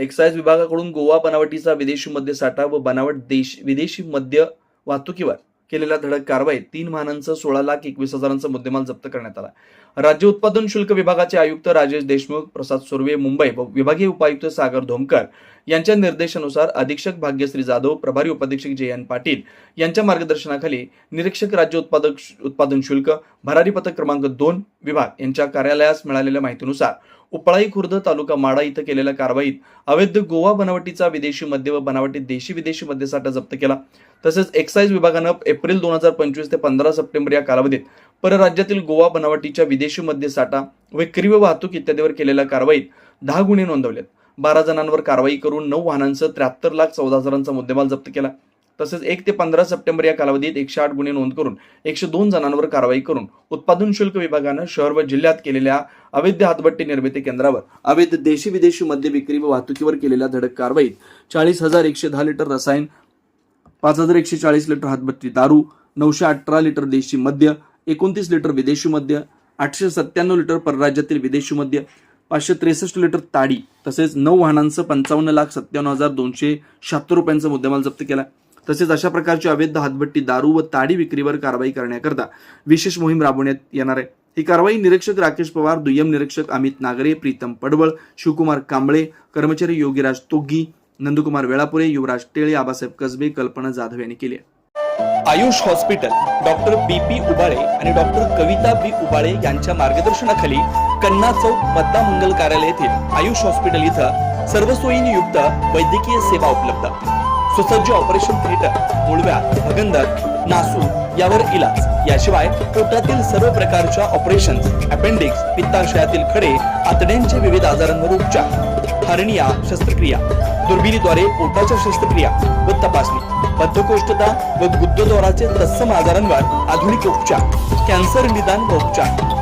Excise विभागाकडून गोवा बनावटीचा विदेशी मद्य साठा व बनावट देश विदेशी मद्य वाहतुकीवर केलेल्या धडक कारवाईत तीन वाहनांचं सोळा लाख एकवीस हजारांचा मुद्देमाल जप्त करण्यात आला. राज्य उत्पादन शुल्क विभागाचे आयुक्त राजेश देशमुख प्रसाद सुर्वे मुंबई व विभागीय उपायुक्त सागर धोमकर यांच्या निर्देशानुसार अधीक्षक भाग्यश्री जाधव प्रभारी उपाधीक्षक जे एन पाटील यांच्या मार्गदर्शनाखाली निरीक्षक राज्य उत्पादक उत्पादन शुल्क भरारी पथक क्रमांक दोन विभाग यांच्या कार्यालयास मिळालेल्या माहितीनुसार उपळाई खुर्द तालुका माडा इथं केलेल्या कारवाईत अवैध गोवा बनावटीचा विदेशी मद्य व बनावटी देशी विदेशी मद्यसाठा जप्त केला. तसेच एक्साईज विभागानं एप्रिल दोन हजार पंचवीस ते पंधरा सप्टेंबर या कालावधीत परराज्यातील गोवा बनावटीच्या विदेशी मद्यसाठा विक्री व वाहतूक इत्यादीवर केलेल्या कारवाईत दहा गुन्हे नोंदवलेत. बारा जणांवर कारवाई करून नऊ वाहनांसह त्र्याहत्तर लाख चौदा हजारांचा मुद्देमाल जप्त केला. तसेच एक ते पंधरा सप्टेंबर या कालावधीत एकशे आठ गुन्हे नोंद करून एकशे दोन जणांवर कारवाई करून उत्पादन शुल्क विभागानं शहर व जिल्ह्यात केलेल्या अवैध हातभट्टी निर्मिती केंद्रावर अवैध देशी विदेशी मद्य विक्री व वाहतुकीवर केलेल्या धडक कारवाईत चाळीस हजार एकशे दहा लिटर रसायन पाच हजार एकशे चाळीस लिटर हातभट्टी दारू नऊशे अठरा लिटर देशी मद्य एकोणतीस लिटर विदेशी मद्य आठशे सत्त्याण्णव लिटर परराज्यातील विदेशी मद्य पाचशे त्रेसष्ट लिटर ताडी तसेच नऊ वाहनांचं पंचावन्न लाख सत्त्याण्णव हजार दोनशे शहात्तर रुपयांचा मुद्देमाल जप्त केला. तसेच अशा प्रकारची अवैध हातभट्टी दारू व ताडी विक्रीवर कारवाई करण्याकरता विशेष मोहीम राबवण्यात येणार आहे. ही कारवाई निरीक्षक राकेश पवार दुय्यम निरीक्षक अमित नागरे प्रीतम पडवळ शिवकुमार कांबळे कर्मचारी योगीराज तोग्गी नंदकुमार वेळापुरे युवराज टेळे आबासाहेब कसबे कल्पना जाधव यांनी केली Ayush hospital doctor B P Ubale आणि डॉक्टर कविता बी उबाळे यांच्या मार्गदर्शनाखाली कन्ना चौक मतदा मंगल कार्यालय येथील आयुष हॉस्पिटल इथं सर्व सोयींनी युक्त वैद्यकीय सेवा उपलब्ध. सुसज्ज ऑपरेशन थिएटर मुळव्या भगंदर नासू यावर इलाज. याशिवाय पोटातील सर्व प्रकारच्या ऑपरेशन अपेंडिक्स पित्ताशयातील खडे आतड्यांच्या विविध आजारांवर उपचार. हर्निया शस्त्रक्रिया. दुर्बिणीद्वारे पोटाच्या शस्त्रक्रिया व तपासणी. बद्धकोष्ठता व गुद्धद्वाराचे तत्सम आजारांवर आधुनिक उपचार. कॅन्सर निदान व उपचार.